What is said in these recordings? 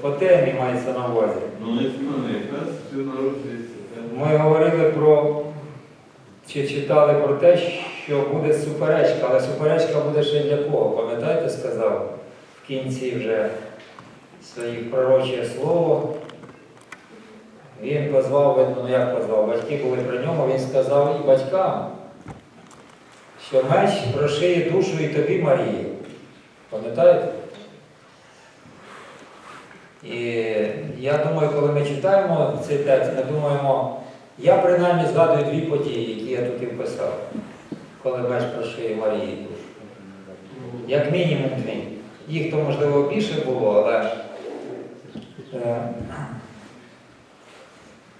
по темі мається на увазі. Ну якраз все народжується. Ми говорили про, чи читали про те, що буде суперечка, але суперечка буде ще для кого? Пам'ятаєте, сказав в кінці вже своїх пророче слово. Він позвав, ну як позвав, батьки були при ньому, він сказав і батькам, що меч прошиє душу і тобі, Марії. Пам'ятаєте? І я думаю, коли ми читаємо цей текст, ми думаємо, я принаймні згадую дві події, які я тут і вписав, коли меч прошиє Марії душу. Як мінімум дві. Їх то, можливо, більше було, але. Е,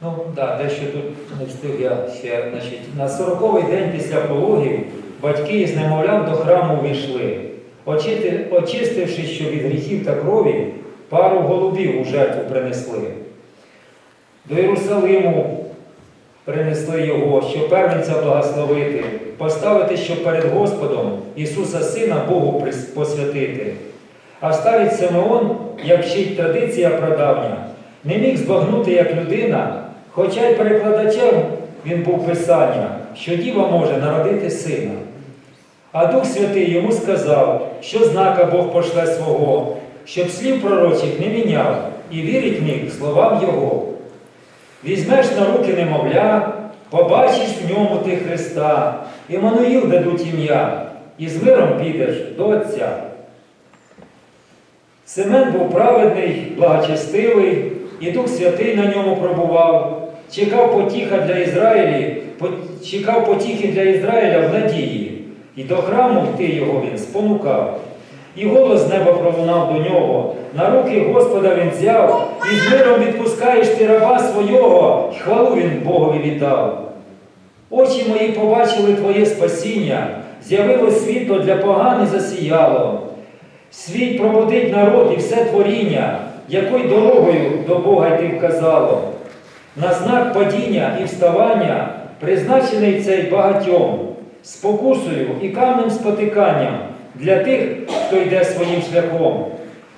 ну, да, дещо тут не встиг я ще. Значить, на 40-й день після пологів батьки із немовлям до храму увійшли, очити- очистивши, що від гріхів та крові, пару голубів у жертву принесли. До Єрусалиму принесли його, щоб первенця благословити, поставити, щоб перед Господом Ісуса Сина Богу посвятити. А старець Симеон, як вчить традиція прадавня, не міг збагнути як людина, хоча й перекладачем він був писання, що діва може народити сина. А Дух Святий йому сказав, що знака Бог пошле свого, щоб слів пророчих не міняв і вірить міг словам Його. Візьмеш на руки немовля, побачиш в ньому ти Христа, Іммануїл дадуть ім'я, і з миром підеш до Отця. Семен був праведний, благочестивий, і Дух Святий на ньому пробував, чекав потіха для Ізраїлі, чекав потіхи для Ізраїля в надії, і до храму йти його він спонукав. І голос неба пролунав до нього. На руки Господа він взяв, і з миром відпускаєш ти раба свого, хвалу він Богові віддав. Очі мої побачили Твоє спасіння, з'явилось світло для погани засіяло. Світ пробудить народ і все творіння, якою дорогою до Бога йти вказало. На знак падіння і вставання призначений цей багатьом, спокусою і камнем спотиканням для тих, хто йде своїм шляхом.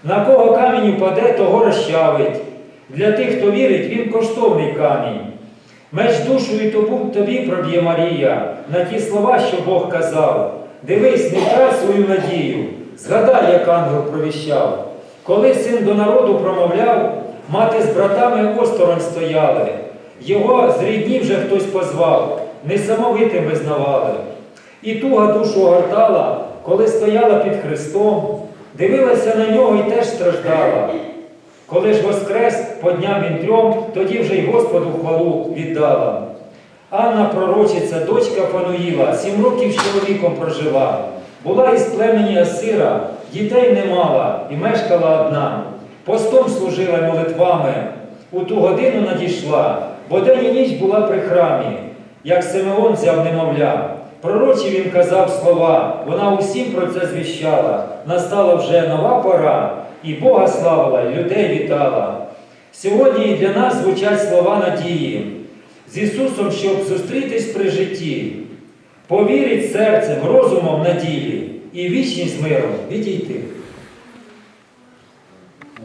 На кого камінь упаде, того розчавить. Для тих, хто вірить, він коштовний камінь. Меч душу і тобі проб'є Марія на ті слова, що Бог казав. Дивись, не втрать свою надію, згадай, як ангел провіщав. Коли син до народу промовляв, мати з братами осторонь стояли. Його з рідні вже хтось позвав, несамовитим визнавали. І туга душу огортала, коли стояла під Христом, дивилася на нього і теж страждала. Коли ж воскрес, подняв він трьом, тоді вже й Господу хвалу віддала. Анна пророчиця, дочка Фануїла, сім років з чоловіком прожила. Була із племені Асира, дітей не мала і мешкала одна. Постом служила й молитвами. У ту годину надійшла, бо день і ніч була при храмі, як Симеон взяв немовля. Пророчі він казав слова, вона усім про це звіщала. Настала вже нова пора, і Бога славила, і людей вітала. Сьогодні для нас звучать слова надії з Ісусом, щоб зустрітись при житті, повірить серцем, розумом надії і вічність миром відійти.